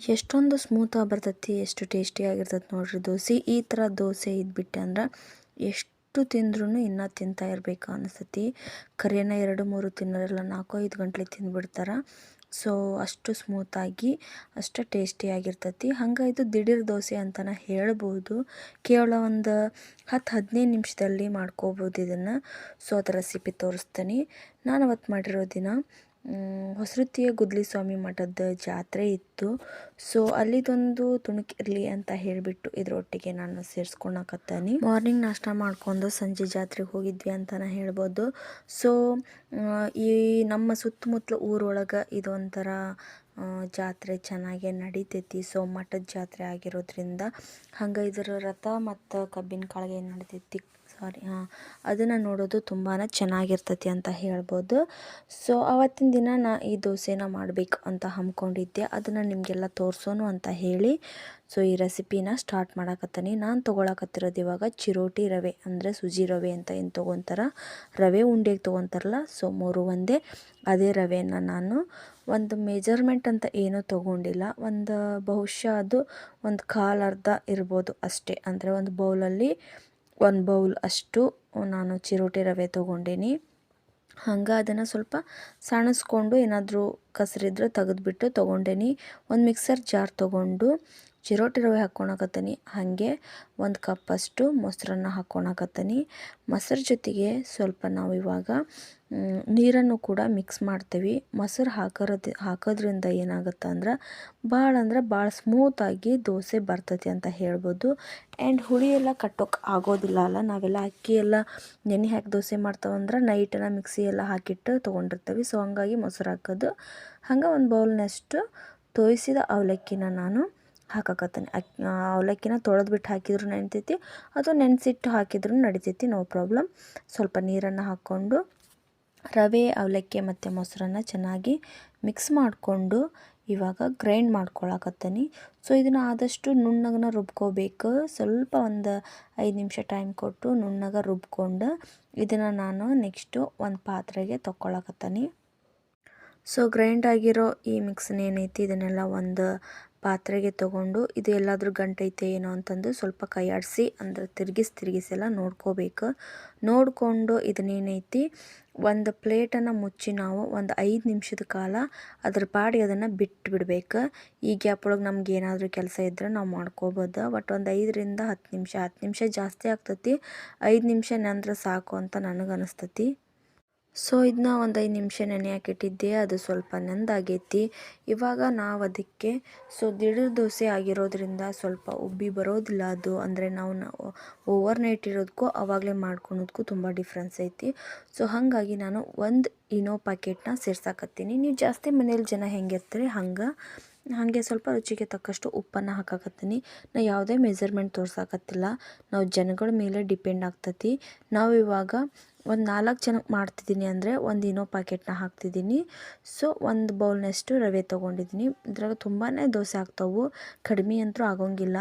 ಎಷ್ಟೊಂದು ಸ್ಮೂತಾಗಿ ಬರ್ತೈತಿ, ಎಷ್ಟು ಟೇಸ್ಟಿಯಾಗಿರ್ತೈತಿ ನೋಡಿರಿ. ದೋಸೆ ಈ ಥರ ದೋಸೆ ಇದ್ಬಿಟ್ಟೆ ಅಂದ್ರೆ ಎಷ್ಟು ತಿಂದ್ರೂ ಇನ್ನೂ ತಿಂತಾ ಇರಬೇಕು ಅನಿಸ್ತೈತಿ. ಕರಿಯನ್ನ ಎರಡು, ಮೂರು ತಿನ್ನೋರೆಲ್ಲ ನಾಲ್ಕು, ಐದು ಗಂಟ್ಲೆ ತಿಂದ್ಬಿಡ್ತಾರೆ. ಸೊ ಅಷ್ಟು ಸ್ಮೂತಾಗಿ ಅಷ್ಟು ಟೇಸ್ಟಿಯಾಗಿರ್ತೈತಿ ಹಂಗೆ ಇದು ದಿಢೀರ್ ದೋಸೆ ಅಂತಲೇ ಹೇಳ್ಬೋದು. ಕೇವಲ ಒಂದು ಹತ್ತು, ಹದಿನೈದು ನಿಮಿಷದಲ್ಲಿ ಮಾಡ್ಕೋಬೋದು ಇದನ್ನು. ಸೊ ಅದರ ರೆಸಿಪಿ ತೋರಿಸ್ತೀನಿ. ನಾನು ಅವತ್ತು ಮಾಡಿರೋ ದಿನ ಹೊಸರುತಿಯ ಗುದ್ಲಿ ಸ್ವಾಮಿ ಮಠದ ಜಾತ್ರೆ ಇತ್ತು. ಸೊ ಅಲ್ಲಿದೊಂದು ತುಣುಕಿರಲಿ ಅಂತ ಹೇಳಿಬಿಟ್ಟು ಇದರೊಟ್ಟಿಗೆ ನಾನು ಸೇರಿಸ್ಕೊಳಕತ್ತೀನಿ. ಮಾರ್ನಿಂಗ್ ನಾಷ್ಟ ಮಾಡ್ಕೊಂಡು ಸಂಜೆ ಜಾತ್ರೆಗೆ ಹೋಗಿದ್ವಿ ಅಂತಲೇ ಹೇಳ್ಬೋದು. ಸೊ ಈ ನಮ್ಮ ಸುತ್ತಮುತ್ತಲ ಊರೊಳಗೆ ಇದೊಂಥರ ಜಾತ್ರೆ ಚೆನ್ನಾಗೆ ನಡಿತೈತಿ. ಸೊ ಮಠದ ಜಾತ್ರೆ ಆಗಿರೋದ್ರಿಂದ ಹಂಗೆ ಇದರ ರಥ ಮತ್ತು ಕಬ್ಬಿನ ಕಾಳಿಗೆ ಏನು ನಡಿತೈತಿ ಸಾರಿ, ಹಾಂ. ಅದನ್ನು ನೋಡೋದು ತುಂಬಾ ಚೆನ್ನಾಗಿರ್ತೈತಿ ಅಂತ ಹೇಳ್ಬೋದು. ಸೊ ಆವತ್ತಿನ ದಿನ ನಾ ಈ ದೋಸೆನ ಮಾಡಬೇಕು ಅಂತ ಹಮ್ಮಿಕೊಂಡಿದ್ದೆ ಅದನ್ನು ನಿಮಗೆಲ್ಲ ತೋರಿಸೋನು ಅಂತ ಹೇಳಿ. ಸೊ ಈ ರೆಸಿಪಿನ ಸ್ಟಾರ್ಟ್ ಮಾಡಕತ್ತೀನಿ. ನಾನು ತೊಗೊಳಕತ್ತಿರೋದು ಇವಾಗ ಚಿರೋಟಿ ರವೆ, ಅಂದರೆ ಸುಜಿ ರವೆ ಅಂತ ಏನು ತೊಗೊತಾರ? ರವೆ ಉಂಡೆಗೆ ತೊಗೊತಾರಲ್ಲ, ಸೊ ಮೂರು ಒಂದೇ. ಅದೇ ರವೆನ ನಾನು ಒಂದು ಮೆಜರ್ಮೆಂಟ್ ಅಂತ ಏನೂ ತೊಗೊಂಡಿಲ್ಲ. ಒಂದು ಬಹುಶಃ ಅದು ಒಂದು ಕಾಲು ಅರ್ಧ ಇರ್ಬೋದು ಅಷ್ಟೇ. ಅಂದರೆ ಒಂದು ಬೌಲಲ್ಲಿ ಒಂದು ಬೌಲ್ ಅಷ್ಟು ನಾನು ಚಿರೋಟಿ ರವೆ ತೊಗೊಂಡೀನಿ. ಹಂಗೆ ಅದನ್ನು ಸ್ವಲ್ಪ ಸಣಸ್ಕೊಂಡು ಏನಾದರೂ ಕಸರಿದ್ರೆ ತೆಗೆದ್ಬಿಟ್ಟು ತೊಗೊಂಡೇನಿ. ಒಂದು ಮಿಕ್ಸರ್ ಜಾರ್ ತೊಗೊಂಡು ಚಿರೋಟಿ ರವೆ ಹಾಕ್ಕೊಳಕತ್ತೀನಿ ಹಾಗೆ ಒಂದು ಕಪ್ಪಷ್ಟು ಮೊಸರನ್ನ ಹಾಕ್ಕೊಳಕತ್ತೀನಿ ಮೊಸರು ಜೊತೆಗೆ ಸ್ವಲ್ಪ ನಾವು ಇವಾಗ ನೀರನ್ನು ಕೂಡ ಮಿಕ್ಸ್ ಮಾಡ್ತೀವಿ. ಮೊಸರು ಹಾಕೋರದು, ಹಾಕೋದ್ರಿಂದ ಏನಾಗುತ್ತೆ ಅಂದ್ರೆ ಭಾಳ ಅಂದ್ರೆ ಭಾಳ ಸ್ಮೂತಾಗಿ ದೋಸೆ ಬರ್ತೈತಿ ಅಂತ ಹೇಳ್ಬೋದು. ಆ್ಯಂಡ್ ಹುಳಿ ಎಲ್ಲ ಕಟ್ಟೋಕೆ ಆಗೋದಿಲ್ಲ ಅಲ್ಲ? ನಾವೆಲ್ಲ ಅಕ್ಕಿ ಎಲ್ಲ ನೆನೆ ಹಾಕಿ ದೋಸೆ ಮಾಡ್ತಾವಂದ್ರೆ ನೈಟನ್ನ ಮಿಕ್ಸಿ ಎಲ್ಲ ಹಾಕಿಟ್ಟು ತೊಗೊಂಡಿರ್ತೀವಿ. ಸೊ ಹಂಗಾಗಿ ಮೊಸರು ಹಾಕೋದು. ಹಂಗೆ ಒಂದು ಬೌಲ್ನಷ್ಟು ತೋಯಿಸಿದ ಅವಲಕ್ಕಿನ ನಾನು ಹಾಕಕತ್ತೀನಿ. ಅವಲಕ್ಕಿನ ತೊಳೆದ್ಬಿಟ್ಟು ಹಾಕಿದ್ರು ನಡಿತೈತಿ ಅದು ನೆನೆಸಿಟ್ಟು ಹಾಕಿದ್ರು ನಡಿತೈತಿ, ನೋ ಪ್ರಾಬ್ಲಮ್. ಸ್ವಲ್ಪ ನೀರನ್ನು ಹಾಕ್ಕೊಂಡು ರವೆ, ಅವಲಕ್ಕಿ ಮತ್ತು ಮೊಸರನ್ನು ಚೆನ್ನಾಗಿ ಮಿಕ್ಸ್ ಮಾಡಿಕೊಂಡು ಇವಾಗ ಗ್ರೈಂಡ್ ಮಾಡ್ಕೊಳಕತ್ತೀನಿ. ಸೊ ಇದನ್ನು ಆದಷ್ಟು ನುಣ್ಣಗನ ರುಬ್ಕೋಬೇಕು. ಸ್ವಲ್ಪ ಒಂದು ಐದು ನಿಮಿಷ ಟೈಮ್ ಕೊಟ್ಟು ನುಣ್ಣಗೆ ರುಬ್ಕೊಂಡು ಇದನ್ನು ನಾನು ನೆಕ್ಸ್ಟು ಒಂದು ಪಾತ್ರೆಗೆ ತೊಗೊಳಕತ್ತೀನಿ ಸೊ ಗ್ರೈಂಡ್ ಆಗಿರೋ ಈ ಮಿಕ್ಸ್ನ ಏನೈತಿ ಇದನ್ನೆಲ್ಲ ಒಂದು ಪಾತ್ರೆಗೆ ತಗೊಂಡು ಇದು ಎಲ್ಲಾದರೂ ಗಂಟೈತೆ ಏನೋ ಅಂತಂದು ಸ್ವಲ್ಪ ಕೈಯಾಡಿಸಿ ಅಂದ್ರೆ ತಿರುಗಿಸಿ ತಿರುಗಿಸಿ ಎಲ್ಲ ನೋಡ್ಕೋಬೇಕು. ನೋಡಿಕೊಂಡು ಇದನ್ನೇನೈತಿ, ಒಂದು ಪ್ಲೇಟನ್ನು ಮುಚ್ಚಿ ನಾವು ಒಂದು ಐದು ನಿಮಿಷದ ಕಾಲ ಅದ್ರ ಪಾಡಿ ಅದನ್ನು ಬಿಟ್ಟು ಬಿಡಬೇಕು. ಈ ಗ್ಯಾಪ್ ಒಳಗೆ ನಮ್ಗೆ ಏನಾದರೂ ಕೆಲಸ ಇದ್ದರೆ ನಾವು ಮಾಡ್ಕೋಬೋದು. ಬಟ್ ಒಂದು ಐದರಿಂದ ಹತ್ತು ನಿಮಿಷ ಹತ್ತು ನಿಮಿಷ ಜಾಸ್ತಿ ಆಗ್ತತಿ. ಐದು ನಿಮಿಷ ನಂತರ ಸಾಕು ಅಂತ ನನಗೆ ಅನಿಸ್ತತಿ ಸೊ ಇದನ್ನ ಒಂದು ಐದು ನಿಮಿಷ ನೆನೆಯಾಕಿಟ್ಟಿದ್ದೆ, ಅದು ಸ್ವಲ್ಪ ನೆಂದಾಗೈತಿ. ಇವಾಗ ನಾವು ಅದಕ್ಕೆ, ಸೊ, ದಿಢೀರ್ ದೋಸೆ ಆಗಿರೋದ್ರಿಂದ ಸ್ವಲ್ಪ ಉಬ್ಬಿ ಬರೋದಿಲ್ಲ ಅದು. ಅಂದರೆ ನಾವು ಓವರ್ ನೈಟ್ ಇರೋದಕ್ಕೂ ಆವಾಗಲೇ ಮಾಡ್ಕೊಳೋದಕ್ಕೂ ತುಂಬ ಡಿಫ್ರೆನ್ಸ್ ಐತಿ. ಸೊ, ಹಾಗಾಗಿ ನಾನು ಒಂದು ಇನೋ ಪ್ಯಾಕೆಟ್ನ ಸೇರ್ಸಾಕತ್ತೀನಿ. ನೀವು ಜಾಸ್ತಿ ಮನೇಲಿ ಜನ ಹೆಂಗಿರ್ತೀರಿ ಹಂಗೆ ಹಾಗೆ ಸ್ವಲ್ಪ ರುಚಿಗೆ ತಕ್ಕಷ್ಟು ಉಪ್ಪನ್ನು ಹಾಕಾಕತ್ತೀನಿ. ನಾ ಯಾವುದೇ ಮೆಜರ್ಮೆಂಟ್ ತೋರ್ಸಾಕತ್ತಿಲ್ಲ. ನಾವು ಜನಗಳ ಮೇಲೆ ಡಿಪೆಂಡ್ ಆಗ್ತತಿ. ನಾವು ಇವಾಗ ಒಂದು ನಾಲ್ಕು ಜನಕ್ಕೆ ಮಾಡ್ತಿದ್ದೀನಿ ಅಂದರೆ ಒಂದು ಇನ್ನೋ ಪ್ಯಾಕೆಟ್ನ ಹಾಕ್ತಿದ್ದೀನಿ ಸೊ ಒಂದು ಬೌಲ್ನಷ್ಟು ರವೆ ತೊಗೊಂಡಿದ್ದೀನಿ ಇದ್ರಾಗ ತುಂಬಾ ದೋಸೆ ಆಗ್ತಾವು. ಕಡಿಮೆ ಅಂತೂ ಆಗೋಂಗಿಲ್ಲ.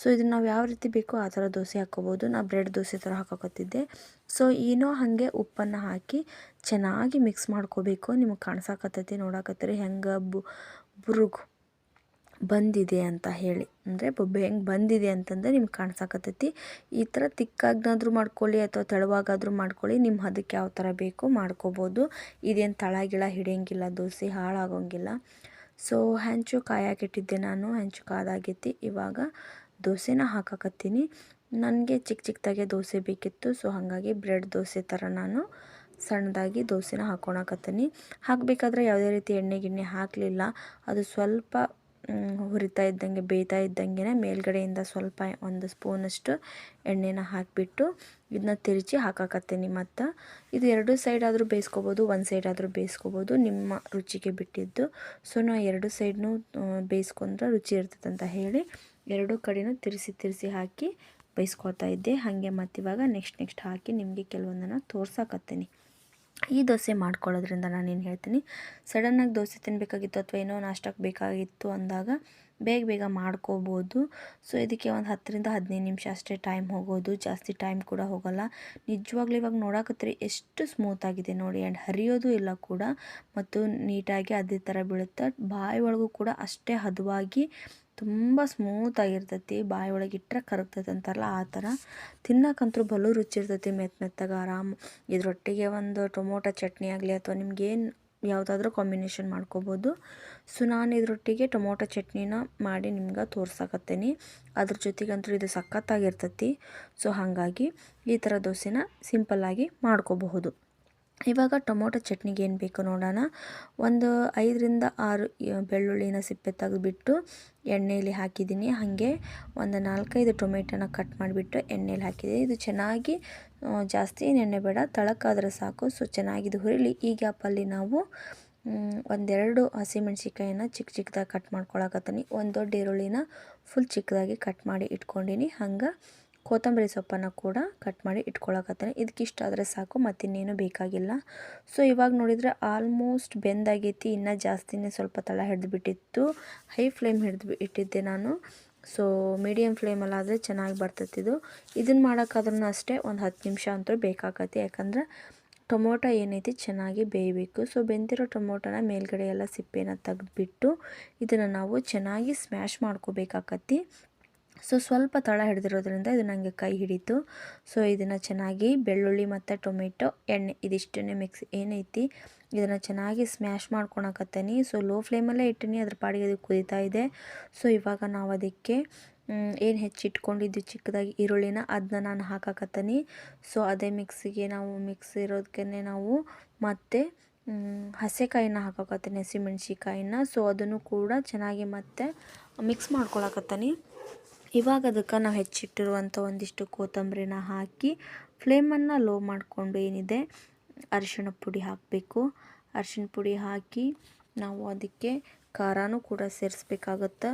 ಸೊ ಇದನ್ನು ನಾವು ಯಾವ ರೀತಿ ಬೇಕೋ ಆ ಥರ ದೋಸೆ ಹಾಕ್ಕೋಬೋದು. ನಾ ಬ್ರೆಡ್ ದೋಸೆ ಥರ ಹಾಕೋಕತ್ತಿದ್ದೆ. ಸೊ ಏನೋ ಹಾಗೆ ಉಪ್ಪನ್ನು ಹಾಕಿ ಚೆನ್ನಾಗಿ ಮಿಕ್ಸ್ ಮಾಡ್ಕೋಬೇಕು. ನಿಮಗೆ ಕಾಣಿಸಾಕತ್ತೈತಿ, ನೋಡಾಕತ್ತೀರಿ. ಹೆಂಗೆ ಬು, ಬುರುಗು. ಬಂದಿದೆ ಅಂತ ಹೇಳಿ. ಅಂದರೆ ಬೊಬ್ಬೆ ಹೆಂಗೆ ಬಂದಿದೆ ಅಂತಂದರೆ ನಿಮ್ಗೆ ಕಾಣಿಸಾಕತ್ತೈತಿ. ಈ ಥರ ತಿಕ್ಕಾಗ್ನಾದ್ರೂ ಮಾಡ್ಕೊಳ್ಳಿ ಅಥವಾ ತೆಳುವಾಗಾದರೂ ಮಾಡ್ಕೊಳ್ಳಿ ನಿಮ್ಮ ಹದಕ್ಕೆ ಯಾವ ಥರ ಬೇಕೋ ಮಾಡ್ಕೋಬೋದು. ಇದೇನು ತಳ ಗಿಳ ಹಿಡಿಯಂಗಿಲ್ಲ, ದೋಸೆ ಹಾಳಾಗೋಂಗಿಲ್ಲ. ಸೊ ಹೆಂಚು ಕಾಯಾಕಿಟ್ಟಿದ್ದೆ ನಾನು, ಹೆಂಚು ಕಾದಾಗೈತಿ. ಇವಾಗ ದೋಸೆನ ಹಾಕಕತ್ತೀನಿ. ನನಗೆ ಚಿಕ್ಕ ಚಿಕ್ಕದಾಗೆ ದೋಸೆ ಬೇಕಿತ್ತು ಸೊ ಹಾಗಾಗಿ ಬ್ರೆಡ್ ದೋಸೆ ಥರ ನಾನು ಸಣ್ಣದಾಗಿ ದೋಸೆನ ಹಾಕ್ಕೊಳಕತ್ತೀನಿ ಹಾಕಬೇಕಾದ್ರೆ ಯಾವುದೇ ರೀತಿ ಎಣ್ಣೆ ಗಿಣ್ಣೆ ಹಾಕಲಿಲ್ಲ. ಅದು ಸ್ವಲ್ಪ ಹುರಿತಾ ಇದ್ದಂಗೆ, ಬೇಯ್ತಾ ಇದ್ದಂಗೆ ಮೇಲ್ಗಡೆಯಿಂದ ಸ್ವಲ್ಪ ಒಂದು ಸ್ಪೂನಷ್ಟು ಎಣ್ಣೆನ ಹಾಕಿಬಿಟ್ಟು ಇದನ್ನ ತಿರುಚಿ ಹಾಕಾಕತ್ತೀನಿ ಮತ್ತು. ಇದು ಎರಡು ಸೈಡ್ ಆದರೂ ಬೇಯಿಸ್ಕೋಬೋದು, ಒಂದು ಸೈಡ್ ಆದರೂ ಬೇಯಿಸ್ಕೋಬೋದು, ನಿಮ್ಮ ರುಚಿಗೆ ಬಿಟ್ಟಿದ್ದು. ಸೊ ನಾವು ಎರಡು ಸೈಡ್ನೂ ಬೇಯಿಸ್ಕೊಂಡ್ರೆ ರುಚಿ ಇರ್ತದೆ ಅಂತ ಹೇಳಿ ಎರಡು ಕಡೆನೂ ತಿರುಸಿ ತಿರುಸಿ ಹಾಕಿ ಬೇಯಿಸ್ಕೊತಾ ಇದ್ದೆ. ಹಾಗೆ ಮತ್ತಿವಾಗ ನೆಕ್ಸ್ಟ್ ನೆಕ್ಸ್ಟ್ ಹಾಕಿ ನಿಮಗೆ ಕೆಲವೊಂದನ್ನು ತೋರ್ಸಾಕತ್ತೀನಿ. ಈ ದೋಸೆ ಮಾಡ್ಕೊಳ್ಳೋದ್ರಿಂದ ನಾನೇನು ಹೇಳ್ತೀನಿ, ಸಡನ್ನಾಗಿ ದೋಸೆ ತಿನ್ನಬೇಕಾಗಿತ್ತು ಅಥವಾ ಏನೋ ನಾಷ್ಟಕ್ಕೆ ಬೇಕಾಗಿತ್ತು ಅಂದಾಗ ಬೇಗ ಬೇಗ ಮಾಡ್ಕೋಬೋದು. ಸೊ, ಇದಕ್ಕೆ ಒಂದು ಹತ್ತರಿಂದ ಹದಿನೈದು ನಿಮಿಷ ಅಷ್ಟೇ ಟೈಮ್ ಹೋಗೋದು. ಜಾಸ್ತಿ ಟೈಮ್ ಕೂಡ ಹೋಗೋಲ್ಲ. ನಿಜವಾಗ್ಲೂ ಇವಾಗ ನೋಡಕತ್ರಿ ಎಷ್ಟು ಸ್ಮೂತಾಗಿದೆ ನೋಡಿ. ಆ್ಯಂಡ್ ಹರಿಯೋದು ಇಲ್ಲ ಕೂಡ. ಮತ್ತು ನೀಟಾಗಿ ಅದೇ ಥರ ಬೀಳುತ್ತೆ. ಬಾಯಿ ಒಳಗೂ ಕೂಡ ಅಷ್ಟೇ ಹದವಾಗಿ ತುಂಬ ಸ್ಮೂತಾಗಿರ್ತೈತಿ ಬಾಯಿ ಒಳಗೆ ಇಟ್ಟರೆ ಕರಗ್ತೈತೆ ಅಂತಾರಲ್ಲ ಆ ಥರ ತಿನ್ನಕ್ಕಂತೂ ಬಲು ರುಚಿ ಇರ್ತೈತಿ ಮೆತ್ತ ಮೆತ್ತಗೆ ಆರಾಮ್. ಇದರೊಟ್ಟಿಗೆ ಒಂದು ಟೊಮೊಟೊ ಚಟ್ನಿ ಆಗಲಿ ಅಥವಾ ನಿಮ್ಗೇನು ಯಾವುದಾದ್ರೂ ಕಾಂಬಿನೇಷನ್ ಮಾಡ್ಕೋಬೋದು. ಸೊ ನಾನು ಇದರೊಟ್ಟಿಗೆ ಟೊಮೊಟೊ ಚಟ್ನಿನ ಮಾಡಿ ನಿಮ್ಗೆ ತೋರಿಸಕತ್ತೇನೆ. ಅದ್ರ ಜೊತೆಗಂತೂ ಇದು ಸಖತ್ತಾಗಿರ್ತೈತಿ. ಸೊ ಹಾಗಾಗಿ ಈ ಥರ ದೋಸೆನ ಸಿಂಪಲ್ಲಾಗಿ ಮಾಡ್ಕೋಬಹುದು. ಇವಾಗ ಟೊಮೊಟೊ ಚಟ್ನಿಗೆ ಏನು ಬೇಕು ನೋಡೋಣ. ಒಂದು ಐದರಿಂದ ಆರು ಬೆಳ್ಳುಳ್ಳಿನ ಸಿಪ್ಪೆ ತೆಗೆದುಬಿಟ್ಟು ಎಣ್ಣೆಯಲ್ಲಿ ಹಾಕಿದ್ದೀನಿ. ಹಾಗೆ ಒಂದು ನಾಲ್ಕೈದು ಟೊಮೆಟೊನ ಕಟ್ ಮಾಡಿಬಿಟ್ಟು ಎಣ್ಣೆಯಲ್ಲಿ ಹಾಕಿದ್ದೀನಿ ಇದು ಚೆನ್ನಾಗಿ ಜಾಸ್ತಿ ಎಣ್ಣೆ ಬೇಡ ತಳಕ್ಕಾದರೆ ಸಾಕು. ಸೊ ಚೆನ್ನಾಗಿದು ಹುರಿಲಿ. ಈ ಗ್ಯಾಪಲ್ಲಿ ನಾವು ಒಂದೆರಡು ಹಸಿಮೆಣ್ಸಿಕಾಯಿನ ಚಿಕ್ಕ ಚಿಕ್ಕದಾಗಿ ಕಟ್ ಮಾಡ್ಕೊಳಕತ್ತೀನಿ. ಒಂದು ದೊಡ್ಡ ಈರುಳ್ಳಿನ ಫುಲ್ ಚಿಕ್ಕದಾಗಿ ಕಟ್ ಮಾಡಿ ಇಟ್ಕೊಂಡೀನಿ. ಹಂಗೆ ಕೊತ್ತಂಬರಿ ಸೊಪ್ಪನ್ನು ಕೂಡ ಕಟ್ ಮಾಡಿ ಇಟ್ಕೊಳಕತ್ತೇನೆ. ಇದಕ್ಕಿಷ್ಟ ಆದರೆ ಸಾಕು, ಮತ್ತಿನ್ನೇನು ಬೇಕಾಗಿಲ್ಲ. ಸೊ ಇವಾಗ ನೋಡಿದರೆ ಆಲ್ಮೋಸ್ಟ್ ಬೆಂದಾಗೈತಿ, ಇನ್ನೂ ಜಾಸ್ತಿನೇ ಸ್ವಲ್ಪ ತಳ ಹಿಡಿದ್ಬಿಟ್ಟಿತ್ತು. ಹೈ ಫ್ಲೇಮ್ ಹಿಡಿದು ಇಟ್ಟಿದ್ದೆ ನಾನು. ಸೊ ಮೀಡಿಯಮ್ ಫ್ಲೇಮಲ್ಲಾದರೆ ಚೆನ್ನಾಗಿ ಬರ್ತೈತಿದು. ಇದನ್ನು ಮಾಡೋಕ್ಕಾದ್ರೂ ಅಷ್ಟೇ ಒಂದು ಹತ್ತು ನಿಮಿಷ ಅಂತೂ ಬೇಕಾಗತ್ತೆ ಯಾಕಂದ್ರೆ ಟೊಮೊಟೊ ಏನೈತಿ ಚೆನ್ನಾಗಿ ಬೇಯಬೇಕು. ಸೊ ಬೆಂದಿರೋ ಟೊಮೊಟೊನ ಮೇಲ್ಗಡೆ ಎಲ್ಲ ಸಿಪ್ಪೆನ ತೆಗೆದುಬಿಟ್ಟು ಇದನ್ನು ನಾವು ಚೆನ್ನಾಗಿ ಸ್ಮ್ಯಾಶ್ ಮಾಡ್ಕೋಬೇಕಾಕತಿ. ಸೊ ಸ್ವಲ್ಪ ತಳ ಹಿಡಿದಿರೋದ್ರಿಂದ ಇದು ನನಗೆ ಕೈ ಹಿಡಿತು. ಸೊ ಇದನ್ನು ಚೆನ್ನಾಗಿ ಬೆಳ್ಳುಳ್ಳಿ ಮತ್ತು ಟೊಮೆಟೊ ಎಣ್ಣೆ ಇದಿಷ್ಟನ್ನೇ ಮಿಕ್ಸ್ ಏನೈತಿ, ಇದನ್ನು ಚೆನ್ನಾಗಿ ಸ್ಮ್ಯಾಶ್ ಮಾಡ್ಕೊಳಕತ್ತೀನಿ. ಸೊ ಲೋ ಫ್ಲೇಮಲ್ಲೇ ಇಟ್ಟಿನಿ, ಅದ್ರ ಪಾಡಿಗೆ ಅದು ಕುದೀತಾ ಇದೆ. ಸೊ ಇವಾಗ ನಾವು ಅದಕ್ಕೆ ಏನು ಹೆಚ್ಚಿಟ್ಕೊಂಡಿದ್ದು ಚಿಕ್ಕದಾಗಿ ಈರುಳ್ಳಿನ ಅದನ್ನ ನಾನು ಹಾಕಾಕತ್ತೀನಿ. ಸೊ ಅದೇ ಮಿಕ್ಸಿಗೆ ನಾವು ಮಿಕ್ಸ್ ಇರೋದಕ್ಕೆ ನಾವು ಮತ್ತೆ ಹಸೆಕಾಯಿನ ಹಾಕಾಕತ್ತೀನಿ ಹಸಿಮೆಣ್ಸಿಕಾಯಿನ ಸೊ ಅದನ್ನು ಕೂಡ ಚೆನ್ನಾಗಿ ಮತ್ತೆ ಮಿಕ್ಸ್ ಮಾಡ್ಕೊಳಕತ್ತೀನಿ. ಇವಾಗ ಅದಕ್ಕೆ ನಾವು ಹೆಚ್ಚಿಟ್ಟಿರುವಂಥ ಒಂದಿಷ್ಟು ಕೊತ್ತಂಬರಿನ ಹಾಕಿ ಫ್ಲೇಮನ್ನು ಲೋ ಮಾಡಿಕೊಂಡು ಏನಿದೆ, ಅರಿಶಿಣ ಪುಡಿ ಹಾಕಬೇಕು. ಅರಿಶಿಣ ಪುಡಿ ಹಾಕಿ ನಾವು ಅದಕ್ಕೆ ಖಾರನೂ ಕೂಡ ಸೇರಿಸ್ಬೇಕಾಗತ್ತೆ.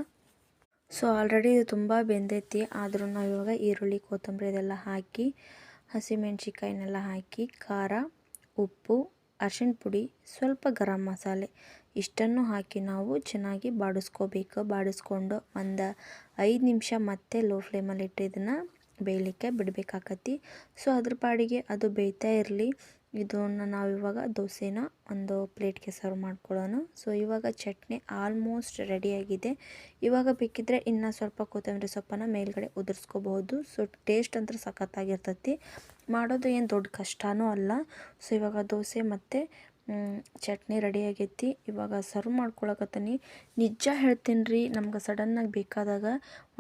ಸೊ, ಆಲ್ರೆಡಿ ಇದು ತುಂಬ ಬೆಂದೈತಿ. ಆದರೂ ನಾವು ಇವಾಗ ಈರುಳ್ಳಿ, ಕೊತ್ತಂಬರಿ ಇದೆಲ್ಲ ಹಾಕಿ ಹಸಿಮೆಣ್ಸಿಕಾಯಿನೆಲ್ಲ ಹಾಕಿ, ಖಾರ, ಉಪ್ಪು ಅರಿಶಿಣ ಪುಡಿ, ಸ್ವಲ್ಪ ಗರಂ ಮಸಾಲೆ. ಇಷ್ಟನ್ನು ಹಾಕಿ ನಾವು ಚೆನ್ನಾಗಿ ಬಾಡಿಸ್ಕೋಬೇಕು. ಬಾಡಿಸ್ಕೊಂಡು ಒಂದು ಐದು ನಿಮಿಷ ಮತ್ತೆ ಲೋ ಫ್ಲೇಮಲ್ಲಿ ಇಟ್ಟು ಇದನ್ನು ಬೇಯಲಿಕ್ಕೆ ಬಿಡಬೇಕಾಕತಿ. ಸೊ ಅದ್ರ ಪಾಡಿಗೆ ಅದು ಬೇಯ್ತಾ ಇರಲಿ. ಇದನ್ನು ನಾವಿವಾಗ ದೋಸೆನ ಒಂದು ಪ್ಲೇಟ್ಗೆ ಸರ್ವ್ ಮಾಡ್ಕೊಳ್ಳೋಣ. ಸೊ ಇವಾಗ ಚಟ್ನಿ ಆಲ್ಮೋಸ್ಟ್ ರೆಡಿಯಾಗಿದೆ ಇವಾಗ ಬೇಕಿದ್ರೆ ಇನ್ನೂ ಸ್ವಲ್ಪ ಕೊತ್ತಂಬರಿ ಸೊಪ್ಪನ್ನು ಮೇಲ್ಗಡೆ ಉದುರಿಸ್ಕೋಬಹುದು. ಸೊ ಟೇಸ್ಟ್ ಅಂತೂ ಸಖತ್ತಾಗಿರ್ತೈತಿ. ಮಾಡೋದು ಏನು ದೊಡ್ಡ ಕಷ್ಟವೂ ಅಲ್ಲ. ಸೊ ಇವಾಗ ದೋಸೆ ಮತ್ತು ಚಟ್ನಿ ರೆಡಿ ಆಗೈತಿ. ಇವಾಗ ಸರ್ವ್ ಮಾಡ್ಕೊಳಕತ್ತೀನಿ. ನಿಜ ಹೇಳ್ತೀನಿ ರೀ ನಮ್ಗೆ ಸಡನ್ನಾಗಿ ಬೇಕಾದಾಗ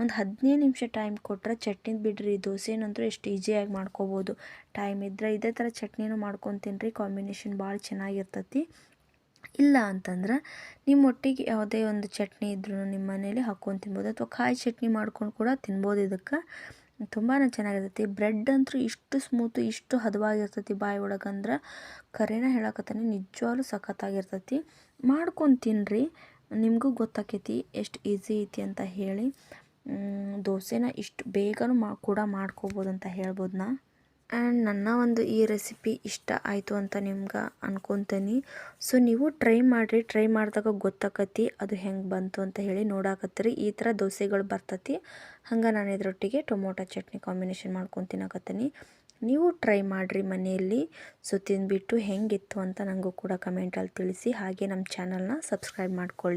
ಒಂದು ಹದಿನೈದು ನಿಮಿಷ ಟೈಮ್ ಕೊಟ್ಟರೆ ಚಟ್ನಿ ಬಿಡ್ರಿ. ದೋಸೆನಂತೂ ಎಷ್ಟು ಈಸಿಯಾಗಿ ಮಾಡ್ಕೋಬೋದು. ಟೈಮ್ ಇದ್ದರೆ ಇದೇ ಥರ ಚಟ್ನಿನೂ ಮಾಡ್ಕೊತೀನಿ ರೀ ಕಾಂಬಿನೇಷನ್ ಭಾಳ ಚೆನ್ನಾಗಿರ್ತತಿ. ಇಲ್ಲ ಅಂತಂದ್ರೆ ನಿಮ್ಮ ಒಟ್ಟಿಗೆ ಯಾವುದೇ ಒಂದು ಚಟ್ನಿ ಇದ್ರೂ ನಿಮ್ಮ ಮನೇಲಿ ಹಾಕ್ಕೊಂಡು ತಿನ್ಬೋದು. ಅಥವಾ ಕಾಯಿ ಚಟ್ನಿ ಮಾಡ್ಕೊಂಡು ಕೂಡ ತಿನ್ಬೋದು ಇದಕ್ಕೆ. ತುಂಬಾ ಚೆನ್ನಾಗಿರ್ತೈತಿ. ಬ್ರೆಡ್ ಅಂತೂ ಇಷ್ಟು ಸ್ಮೂತು, ಇಷ್ಟು ಹದವಾಗಿರ್ತೈತಿ ಬಾಯಿ ಒಳಗಂದ್ರೆ ಕರೆನ ಹೇಳಕತ್ತಾನೆ, ನಿಜವಾಗ್ಲೂ ಸಖತ್ತಾಗಿರ್ತೈತಿ. ಮಾಡ್ಕೊಂಡು ತಿನ್ನಿರಿ ನಿಮಗೂ ಗೊತ್ತಾಕೈತಿ ಎಷ್ಟು ಈಸಿ ಐತಿ ಅಂತ ಹೇಳಿ. ದೋಸೆನ ಇಷ್ಟು ಬೇಗನೂ ಮಾ, ಕೂಡ ಮಾಡ್ಕೋಬೋದು ಅಂತ ಹೇಳ್ಬೋದು ನಾ ಆ್ಯಂಡ್ ನನ್ನ ಒಂದು ಈ ರೆಸಿಪಿ ಇಷ್ಟ ಆಯಿತು ಅಂತ ನಿಮ್ಗೆ ಅನ್ಕೊತೀನಿ. ಸೊ, ನೀವು ಟ್ರೈ ಮಾಡಿರಿ. ಟ್ರೈ ಮಾಡಿದಾಗ ಗೊತ್ತಾಕತಿ ಅದು ಹೆಂಗೆ ಬಂತು ಅಂತ ಹೇಳಿ ನೋಡಾಕತ್ತೀರಿ ಈ ಥರ ದೋಸೆಗಳು ಬರ್ತತಿ. ಹಂಗೆ ನಾನು ಇದರೊಟ್ಟಿಗೆ ಟೊಮೊಟೊ ಚಟ್ನಿ ಕಾಂಬಿನೇಷನ್ ಮಾಡ್ಕೊಂಡು ನೀವು ಟ್ರೈ ಮಾಡಿರಿ ಮನೆಯಲ್ಲಿ. ಸೊ, ತಿಂದುಬಿಟ್ಟು ಹೆಂಗಿತ್ತು ಅಂತ ನನಗೂ ಕೂಡ ಕಮೆಂಟಲ್ಲಿ ತಿಳಿಸಿ. ಹಾಗೆ ನಮ್ಮ ಚಾನಲ್ನ ಸಬ್ಸ್ಕ್ರೈಬ್ ಮಾಡ್ಕೊಳ್ಳಿ.